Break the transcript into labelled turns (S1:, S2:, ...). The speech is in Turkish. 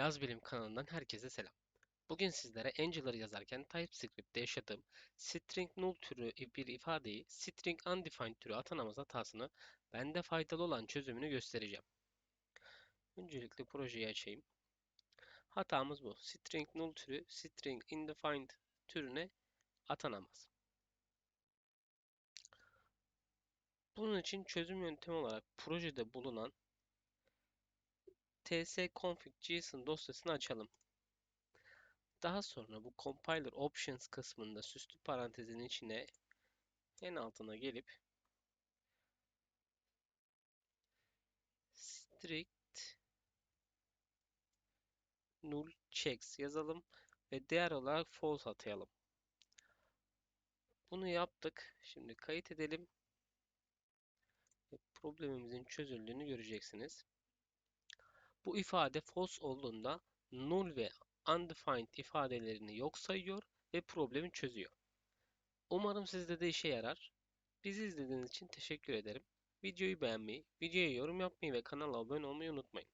S1: Yaz Bilim kanalından herkese selam. Bugün sizlere Angular yazarken TypeScript'te yaşadığım string null türü bir ifadeyi string undefined türü atanamaz hatasını bende faydalı olan çözümünü göstereceğim. Öncelikle projeyi açayım. Hatamız bu. String null türü string undefined türüne atanamaz. Bunun için çözüm yöntemi olarak projede bulunan tsconfig.json dosyasını açalım. Daha sonra bu compiler options kısmında süslü parantezin içine en altına gelip strict null checks yazalım ve değer olarak false atayalım. Bunu yaptık. Şimdi kayıt edelim. Problemimizin çözüldüğünü göreceksiniz. Bu ifade false olduğunda null ve undefined ifadelerini yok sayıyor ve problemi çözüyor. Umarım sizde de işe yarar. Bizi izlediğiniz için teşekkür ederim. Videoyu beğenmeyi, videoya yorum yapmayı ve kanala abone olmayı unutmayın.